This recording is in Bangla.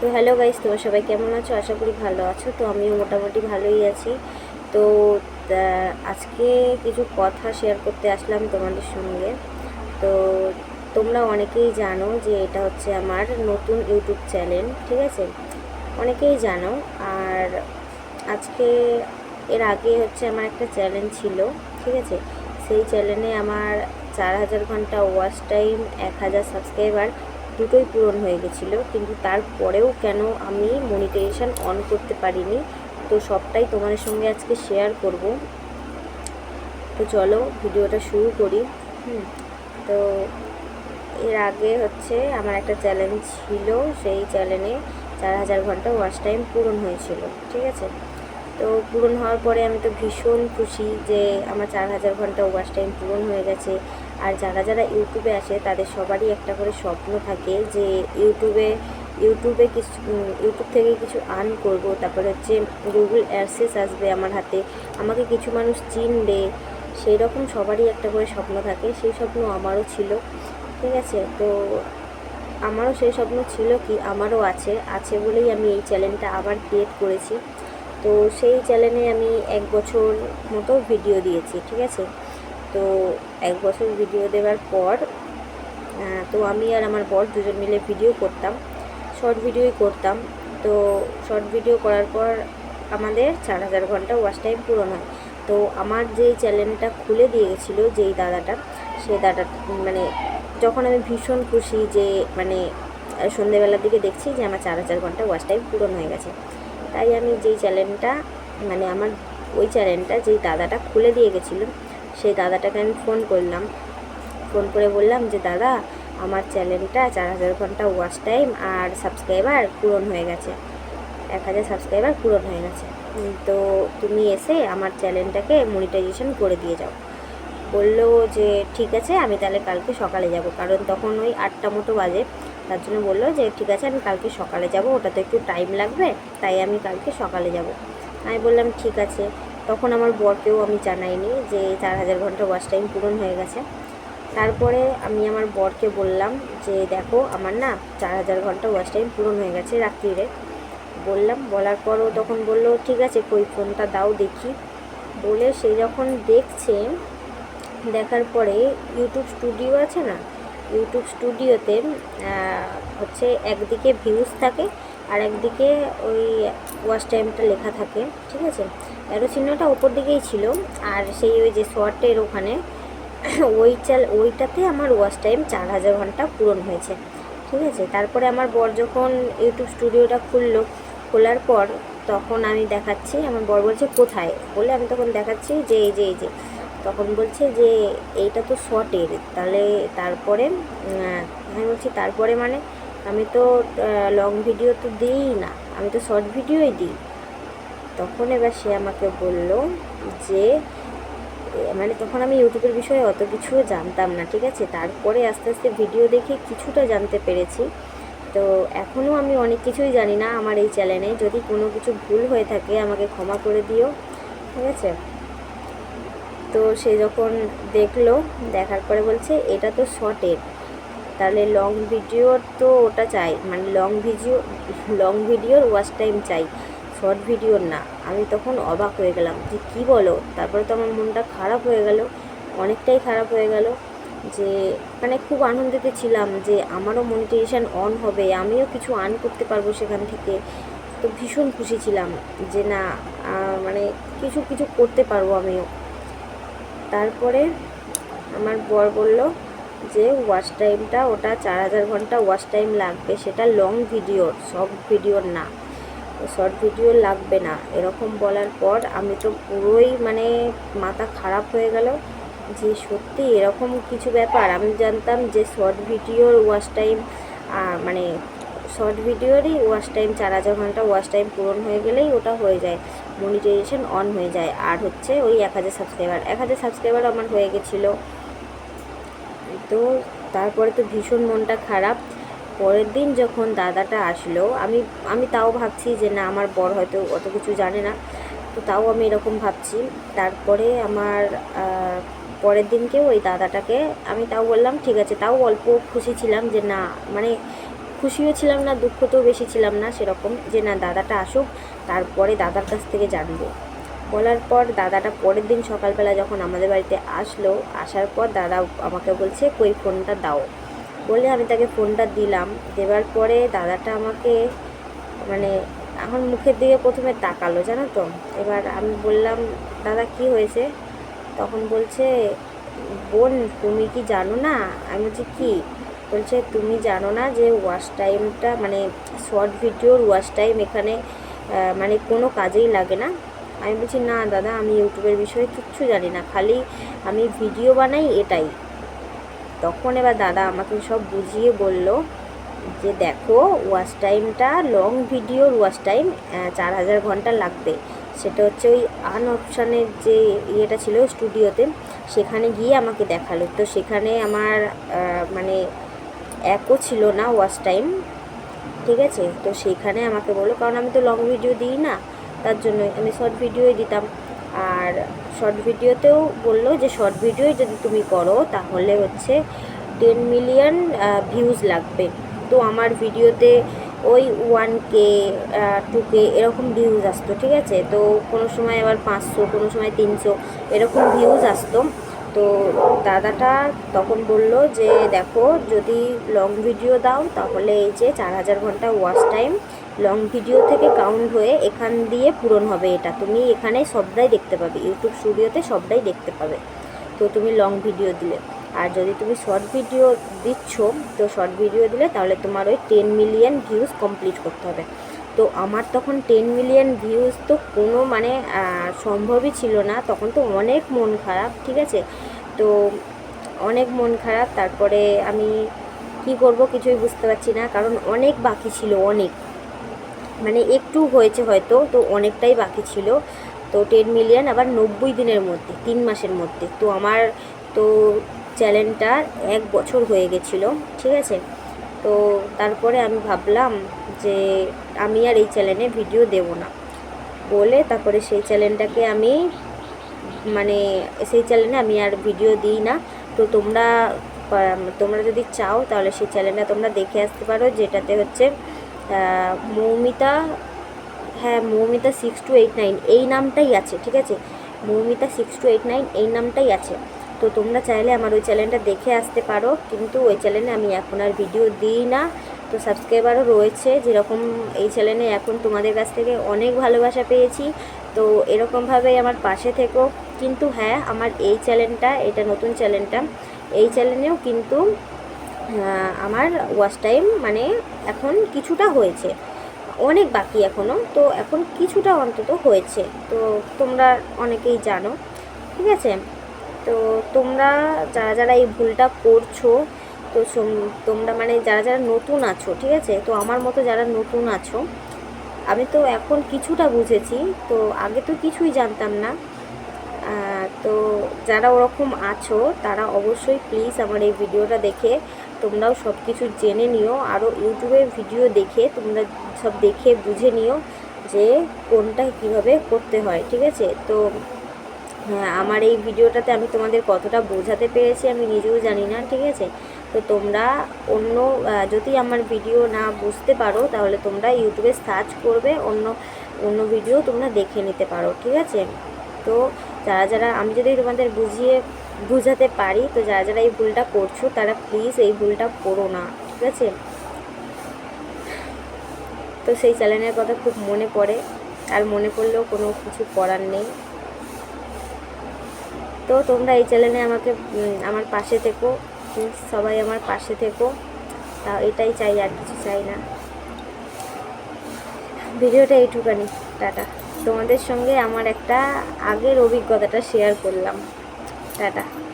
তো হ্যালো গাইস, তোমরা সবাই কেমন আছো? আশা করি ভালো আছো। তো আমিও মোটামুটি ভালোই আছি। তো আজকে কিছু কথা শেয়ার করতে আসলাম তোমাদের সঙ্গে। তো, তোমরা অনেকেই জানো যে এটা হচ্ছে আমার নতুন ইউটিউব চ্যানেল, ঠিক আছে? অনেকেই জানো। আর আজকে এর আগে হচ্ছে আমার একটা চ্যানেল ছিল, ঠিক আছে? সেই চ্যানেলে আমার চার হাজার ঘণ্টা ওয়াচ টাইম এক হাজার সাবস্ক্রাইবার দুটোই পূরণ হয়ে গেছিল কিন্তু তারপরেও কেন আমি মনিটাইজেশন অন করতে পারিনি? তো সবটাই তোমাদের সঙ্গে আজকে শেয়ার করব। তো চলো ভিডিওটা শুরু করি। হুম, তো এর আগে হচ্ছে আমার একটা চ্যালেঞ্জ ছিল সেই চ্যানেলে চার হাজার ঘণ্টা ওয়াচ টাইম পূরণ হয়েছিল ঠিক আছে? তো পূরণ হওয়ার পরে আমি তো ভীষণ খুশি যে আমার চার হাজার ঘণ্টা ওয়াচ টাইম পূরণ হয়ে গেছে। আর যারা যারা ইউটিউবে আসে, তাদের সবারই একটা করে স্বপ্ন থাকে যে ইউটিউবে ইউটিউবে কিছু ইউটিউব থেকে কিছু আর্ন করব। তারপরে হচ্ছে গুগল অ্যাডসেস আসবে আমার হাতে। আমাকে কিছু মানুষ চিনবে। সেই রকম সবারই একটা করে স্বপ্ন থাকে। সেই স্বপ্ন আমারও ছিল। ঠিক আছে? তো আমারও সেই স্বপ্ন ছিল কি, আমারও আছে। আছে বলেই আমি এই চ্যানেলটা আবার ক্রিয়েট করেছি। তো সেই চ্যানেলে আমি এক বছর মতো ভিডিও দিয়েছি। ঠিক আছে? তো এক বছর ভিডিও দেওয়ার পর তো আমি আর আমার বর দুজন মিলে ভিডিও করতাম শর্ট ভিডিওই করতাম। তো শর্ট ভিডিও করার পর আমাদের চার হাজার ঘণ্টা ওয়াচ টাইম পূরণ হয়। তো আমার যেই চ্যানেলটা খুলে দিয়ে গেছিল, যেই দাদাটা সেই দাদা মানে যখন আমি ভীষণ খুশি যে মানে সন্ধেবেলার দিকে দেখছি যে আমার চার হাজার ঘণ্টা ওয়াচ টাইম পূরণ হয়ে গেছে। তাই আমি যেই চ্যানেলটা মানে আমার ওই চ্যানেলটা যেই দাদাটা খুলে দিয়ে গেছিল সেই দাদাটাকে আমি ফোন করলাম। ফোন করে বললাম যে, দাদা, আমার চ্যানেলটা চার হাজার ঘণ্টা ওয়াচ টাইম আর সাবস্ক্রাইবার পূরণ হয়ে গেছে। এক হাজার সাবস্ক্রাইবার পূরণ হয়ে গেছে। তো তুমি এসে আমার চ্যানেলটাকে মনিটাইজেশন করে দিয়ে যাও। বলল যে, ঠিক আছে, আমি তাহলে কালকে সকালে যাব। কারণ তখন ওই আটটা মতো বাজে। তার জন্য বলল যে, ঠিক আছে, আমি কালকে সকালে যাব ওটা তো একটু টাইম লাগবে, তাই আমি কালকে সকালে যাব। আমি বললাম, ঠিক আছে। তখন আমার বরকেও আমি জানাইনি যে চার হাজার ঘণ্টা ওয়াচ টাইম পূরণ হয়ে গেছে। তারপরে আমি আমার বরকে বললাম যে, দেখো, আমার না চার হাজার ঘণ্টা ওয়াচ টাইম পূরণ হয়ে গেছে রাত্রিরে। বললাম, বলার পরও তখন বলল, ঠিক আছে, কই ফোনটা দাও দেখি। বলে সে যখন দেখছে, দেখার পরে ইউটিউব স্টুডিও আছে না ইউটিউব স্টুডিওতে হচ্ছে একদিকে ভিউজ থাকে আর একদিকে ওই ওয়াচ টাইমটা লেখা থাকে, ঠিক আছে? অ্যারো চিহ্নটা ওপর দিকেই ছিল, আর সেই ওই যে শর্টের ওখানে, ওই চাল, ওইটাতে আমার ওয়াচ টাইম চার হাজার ঘণ্টা পূরণ হয়েছে, ঠিক আছে? তারপরে আমার বর যখন ইউটিউব স্টুডিওটা খুললো, খোলার পর তখন আমি দেখাচ্ছি, আমার বর বলছে, কোথায়? বলে আমি তখন দেখাচ্ছি যে এই যে এই যে। তখন বলছে যে, এইটা তো শর্টের তাহলে তারপরে আমি বলছি, তারপরে মানে? আমি তো লং ভিডিও তো দিই না, আমি তো শর্ট ভিডিওই দিই। তখন এবার সে আমাকে বলল যে মানে তখন আমি ইউটিউবের বিষয়ে অত কিছু জানতাম না, ঠিক আছে? তারপরে আস্তে আস্তে ভিডিও দেখে কিছুটা জানতে পেরেছি। তো এখনও আমি অনেক কিছুই জানি না আমার এই চ্যানেলে। যদি কোনো কিছু ভুল হয়ে থাকে আমাকে ক্ষমা করে দিও, ঠিক আছে? তো সে যখন দেখল, দেখার পরে বলছে, এটা তো শর্টের তাহলে লং ভিডিওর তো ওটা চাই মানে লং ভিডিও লং ভিডিওর ওয়াচ টাইম চাই। শর্ট ভিডিওর না। আমি তখন অবাক হয়ে গেলাম যে কী বলো? তারপরে তো আমার মনটা খারাপ হয়ে গেল, অনেকটাই খারাপ হয়ে গেল যে মানে খুব আনন্দিত ছিলাম যে আমারও মনিটাইজেশন অন হবে, আমিও কিছু আর্ন করতে পারব সেখান থেকে। তো ভীষণ খুশি ছিলাম যে না মানে কিছু কিছু করতে পারব আমিও। তারপরে আমার বর বলল যে ওয়াচ টাইমটা ওটা চার হাজার ঘণ্টা ওয়াচ টাইম লাগবে, সেটা লং ভিডিওর সব ভিডিওর না। শর্ট ভিডিও লাগবে না। এরকম বলার পর আমি তো পুরোই মানে মাথা খারাপ হয়ে গেল যে সত্যি এরকম কিছু ব্যাপার। আমি জানতাম যে শর্ট ভিডিওর ওয়াচ টাইম মানে শর্ট ভিডিওরই ওয়াচ টাইম, চার হাজার ঘণ্টা ওয়াচ টাইম পূরণ হয়ে গেলেই ওটা হয়ে যায়, মনিটাইজেশন অন হয়ে যায়। আর হচ্ছে ওই এক হাজার সাবস্ক্রাইবার, এক হাজার সাবস্ক্রাইবার আমার হয়ে গেছিল। তো তারপরে তো ভীষণ মনটা খারাপ। পরের দিন যখন দাদাটা আসলো, আমি আমি তাও ভাবছি যে না, আমার বর হয়তো অত কিছু জানে না। তো তাও আমি এরকম ভাবছি। তারপরে আমার পরের দিনকেও ওই দাদাটাকে আমি তাও বললাম, ঠিক আছে। তাও অল্প খুশি ছিলাম যে না মানে খুশিও ছিলাম না দুঃখ তো বেশি ছিলাম না, সেরকম যে না, দাদাটা আসুক, তারপরে দাদার কাছ থেকে জানব। বলার পর দাদাটা পরের দিন সকালবেলা যখন আমাদের বাড়িতে আসলো, আসার পর দাদা আমাকে বলছে, কই, ফোনটা দাও। বলে আমি তাকে ফোনটা দিলাম। দেওয়ার পরে দাদাটা আমাকে মানে এখন মুখের দিকে প্রথমে তাকালো, জানো তো? এবার আমি বললাম, দাদা, কি হয়েছে? তখন বলছে, বোন, তুমি কি জানো না? আমি বলছি, কী? বলছে, তুমি জানো না যে ওয়াশ টাইমটা মানে শর্ট ভিডিওর ওয়াশ টাইম এখানে মানে কোনো কাজেই লাগে না? আমি বলছি, না, দাদা, আমি ইউটিউবের বিষয়ে কিচ্ছু জানি না। খালি আমি ভিডিও বানাই এটাই। তখন এবার দাদা আমাকে সব বুঝিয়ে বলল যে দেখো ওয়াচ টাইমটা লং ভিডিওর ওয়াচ টাইম চার হাজার ঘণ্টা লাগবে। সেটা হচ্ছে ওই আন অপশানের যে ইয়েটা ছিল স্টুডিওতে সেখানে গিয়ে আমাকে দেখাল। তো সেখানে আমার মানে একও ছিল না ওয়াচ টাইম ঠিক আছে? তো সেইখানে আমাকে বলল, কারণ আমি তো লং ভিডিও দিই না, তার জন্য আমি শর্ট ভিডিওই দিতাম। আর শর্ট ভিডিওতেও বলল যে শর্ট ভিডিও যদি তুমি করো, তাহলে হচ্ছে টেন মিলিয়ন ভিউজ লাগবে। তো আমার ভিডিওতে ওই ওয়ান কে টু কে এরকম ভিউজ আসতো, ঠিক আছে? তো কোনো সময় আবার পাঁচশো, কোনো সময় তিনশো এরকম ভিউজ আসতো। তো দাদাটা তখন বলল যে, দেখো, যদি লং ভিডিও দাও, তাহলে এই যে চার হাজার ঘণ্টা ওয়াচ টাইম লং ভিডিও থেকে কাউন্ট হয়ে এখান দিয়ে পূরণ হবে এটা। তুমি এখানে সবটাই দেখতে পাবে ইউটিউব স্টুডিওতে সবটাই দেখতে পাবে। তো তুমি লং ভিডিও দিলে। আর যদি তুমি শর্ট ভিডিও দিচ্ছ, তো শর্ট ভিডিও দিলে তাহলে তোমার ওই টেন মিলিয়ন ভিউজ কমপ্লিট করতে হবে। তো আমার তখন টেন মিলিয়ন ভিউজ তো কোনো মানে সম্ভবই ছিল না। তখন তো অনেক মন খারাপ, ঠিক আছে? তো অনেক মন খারাপ। তারপরে আমি কি করব কিছুই বুঝতে পারছি না, কারণ অনেক বাকি ছিল, অনেক। মানে একটু হয়েছে হয়তো, তো অনেকটাই বাকি ছিল। তো টেন মিলিয়ন আবার নব্বই দিনের মধ্যে, তিন মাসের মধ্যে। তো আমার তো চ্যানেলটা এক বছর হয়ে গেছিল, ঠিক আছে? তো তারপরে আমি ভাবলাম যে আমি আর এই চ্যানেলে ভিডিও দেব না। বলে তারপরে সেই চ্যানেলটাকে আমি মানে সেই চ্যানেলে আমি আর ভিডিও দিই না। তো তোমরা তোমরা যদি চাও তাহলে সেই চ্যানেলটা তোমরা দেখে আসতে পারো, যেটাতে হচ্ছে মৌমিতা হ্যাঁ Moumita six two eight nine এই নামটাই আছে, ঠিক আছে? Moumita six two eight nine এই নামটাই আছে। তো তোমরা চাইলে আমার ওই চ্যানেলটা দেখে আসতে পারো, কিন্তু ওই চ্যানেলে আমি এখন আর ভিডিও দিই না। তো সাবস্ক্রাইবারও রয়েছে, যেরকম এই চ্যানেলে এখন তোমাদের কাছ থেকে অনেক ভালোবাসা পেয়েছি। তো এরকমভাবেই আমার পাশে থেকো। কিন্তু হ্যাঁ আমার এই চ্যানেলটা এটা নতুন চ্যানেলটা এই চ্যানেলেও কিন্তু আমার ওয়াচ টাইম মানে এখন কিছুটা হয়েছে। অনেক বাকি এখনও তো এখন কিছুটা অন্তত হয়েছে। তো তোমরা অনেকেই জানো, ঠিক আছে? তো তোমরা যারা যারা এই ভুলটা করছ, তো তোমরা মানে যারা যারা নতুন আছো, ঠিক আছে? তো আমার মতো যারা নতুন আছো, আমি তো এখন কিছুটা বুঝেছি, তো আগে তো কিছুই জানতাম না। তো যারা ওরকম আছো, তারা অবশ্যই প্লিজ আমার এই ভিডিওটা দেখে তোমরাও সব কিছু জেনে নিও। আরও ইউটিউবে ভিডিও দেখে তোমরা সব দেখে বুঝে নিও যে কোনটা কীভাবে করতে হয়, ঠিক আছে? তো হ্যাঁ আমার এই ভিডিওটাতে আমি তোমাদের কতটা বোঝাতে পেরেছি আমি নিজেও জানি না, ঠিক আছে? তো তোমরা অন্য যদি আমার ভিডিও না বুঝতে পারো তাহলে তোমরা ইউটিউবে সার্চ করবে, অন্য অন্য ভিডিও তোমরা দেখে নিতে পারো, ঠিক আছে? তো যারা যারা আমি যদি তোমাদের বুঝিয়ে বুঝাতে পারি। তো যারা যারা এই ভুলটা করছ, তারা প্লিজ এই ভুলটা করো না, ঠিক আছে? তো সেই চ্যানেলের কথা খুব মনে পড়ে। আর মনে পড়লেও কোনো কিছু করার নেই। তো তোমরা এই চ্যানেলে আমাকে আমার পাশে থেকো। সবাই আমার পাশে থেকো। তা এটাই চাই, আর কিছু চাই না। ভিডিওটা এইটুকানি। টাটা। তোমাদের সঙ্গে আমার একটা আগের অভিজ্ঞতাটা শেয়ার করলাম। টাটা